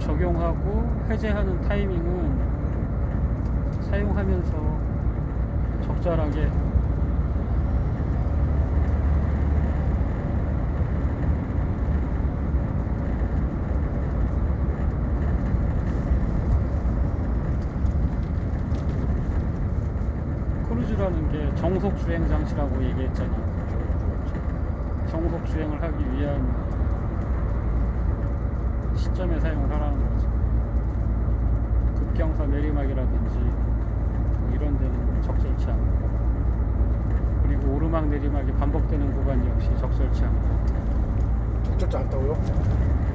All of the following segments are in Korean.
적용하고 해제하는 타이밍은 사용하면서 적절하게 크루즈라는 게 정속 주행 장치라고 얘기했잖아. 정속 주행을 하기 위한 시점에 사용을 하라는 거지. 급경사 내리막이라든지 뭐 이런 데는 적절치 않고 그리고 오르막 내리막이 반복되는 구간 역시 적절치 않고 적절치 않다고요?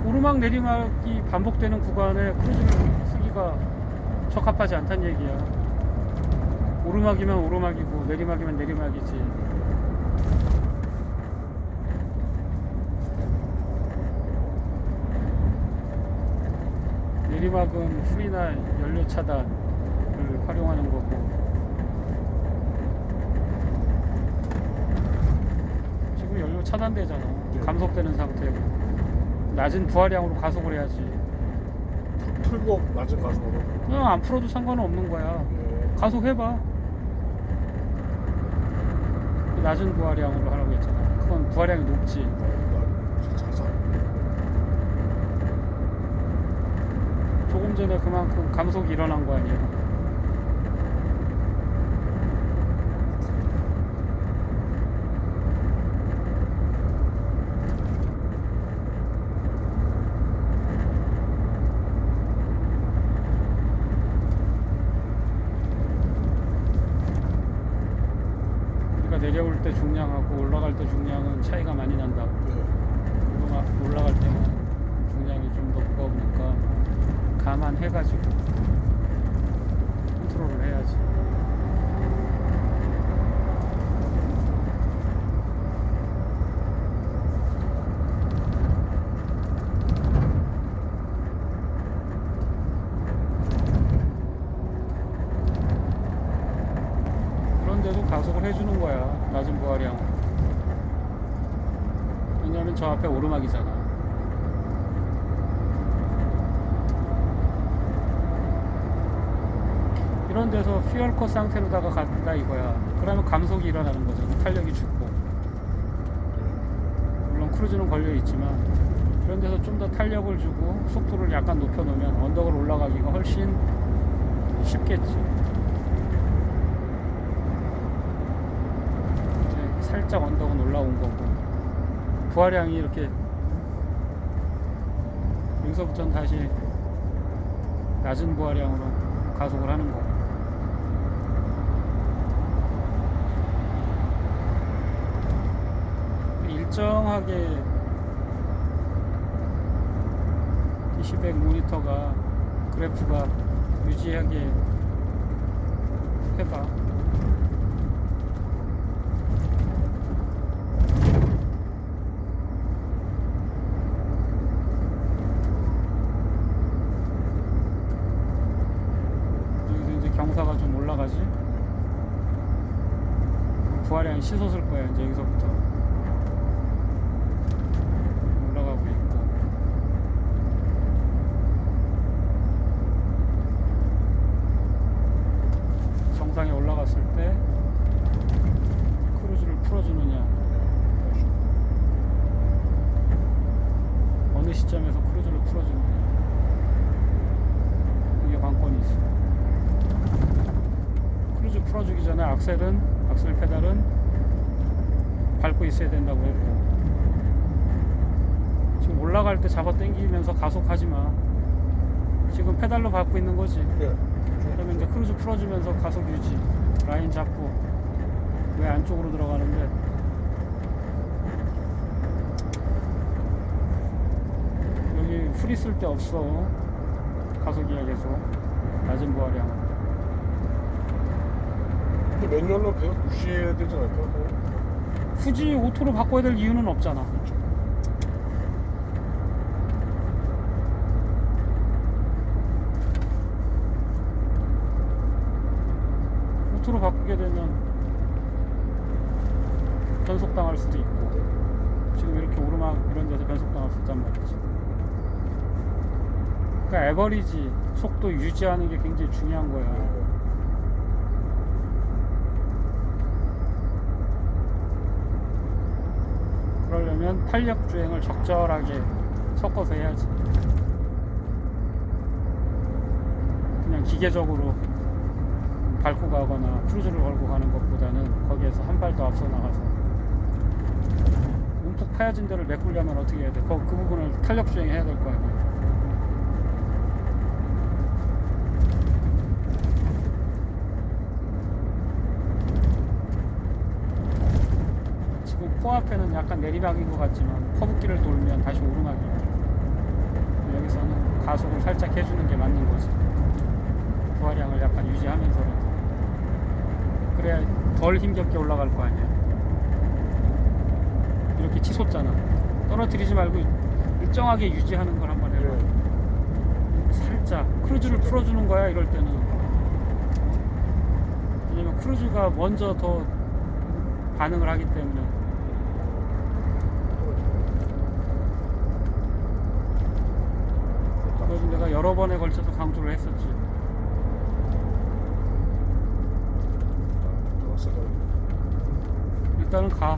오르막 내리막이 반복되는 구간에 크루즈를 쓰기가 적합하지 않다는 얘기야. 오르막이면 오르막이고 내리막이면 내리막이지. 내리막은 풀이나 연료 차단을 활용하는 거고 지금 연료 차단되잖아. 네. 감속되는 상태고 낮은 부하량으로 가속을 해야지. 풀고 낮은 가속으로. 그냥 안 풀어도 상관은 없는 거야. 예. 가속해봐. 낮은 부하량으로 하라고 했잖아. 그건 부하량이 높지. 조금 전에 그만큼 감속이 일어난 거. 우리가 내려올 때 중량하고 올라갈 때 중량은 차이가 많이 난다고. 예. 올라가, 올라갈 때는 중량이 좀 더 무거우니까 감안해가지고 컨트롤을 해야지. 그런데도 가속을 해주는 거야 낮은 부하량. 왜냐면 저 앞에 오르막이잖아. 이런 데서 퓨얼컷 상태로다가 간다 이거야. 그러면 감속이 일어나는 거잖아. 탄력이 죽고. 물론 크루즈는 걸려 있지만 그런 데서 좀 더 탄력을 주고 속도를 약간 높여 놓으면 언덕을 올라가기가 훨씬 쉽겠지. 살짝 언덕은 올라온 거고 부하량이 이렇게 여기서부터는 다시 낮은 부하량으로 가속을 하는 거고. 일정하게 DC백 모니터가 그래프가 유지하게 해봐. 여기서 이제 경사가 좀 올라가지. 부하량이 씻었을 거야 이제 여기서부터 올라가고 있고. 정상에 올라갔을 때 크루즈를 풀어주느냐 시점에서 크루즈를 풀어주느냐 이게 관건이지 크루즈 풀어주기 전에 악셀은 악셀 페달은 밟고 있어야 된다고 했고 지금 올라갈 때 잡아 당기면서 가속하지 마. 지금 페달로 밟고 있는 거지. 예. 그러면 이제 크루즈 풀어주면서 가속 유지 라인 잡고 왜 안쪽으로 들어가는데 여기 풀 있을 때 없어. 가속이야 계속 낮은 부하량 근데 매뉴얼로 계속 유지해야 되지 않을까? 굳이 오토로 바꿔야 될 이유는 없잖아. 오토로 바꾸게 되면 변속당할 수도 있고 지금 이렇게 오르막 이런 데서 변속당할 수 있단 말이지 그러니까 에버리지 속도 유지하는 게 굉장히 중요한 거야. 네. 그러려면 탄력 주행을 적절하게 섞어서 해야지. 그냥 기계적으로 밟고 가거나 크루즈를 걸고 가는 것보다는 거기에서 한 발 더 앞서 나가서 움푹 파여진 데를 메꾸려면 어떻게 해야 돼? 그, 그 부분을 탄력 주행해야 될 거 아니야. 코앞에는 약간 내리막인 것 같지만 커브길을 돌면 다시 오르막이 있다. 여기서는 가속을 살짝 해주는 게 맞는 거지. 부하량을 약간 유지하면서라도. 그래야 덜 힘겹게 올라갈 거 아니야. 이렇게 치솟잖아. 떨어뜨리지 말고 일정하게 유지하는 걸 한번 해봐. 네. 살짝 크루즈를 풀어주는 거야 이럴 때는 왜냐면 크루즈가 먼저 더 반응을 하기 때문에 그래서 내가 여러 번에 걸쳐서 강조를 했었지 들어갔어. 일단은 가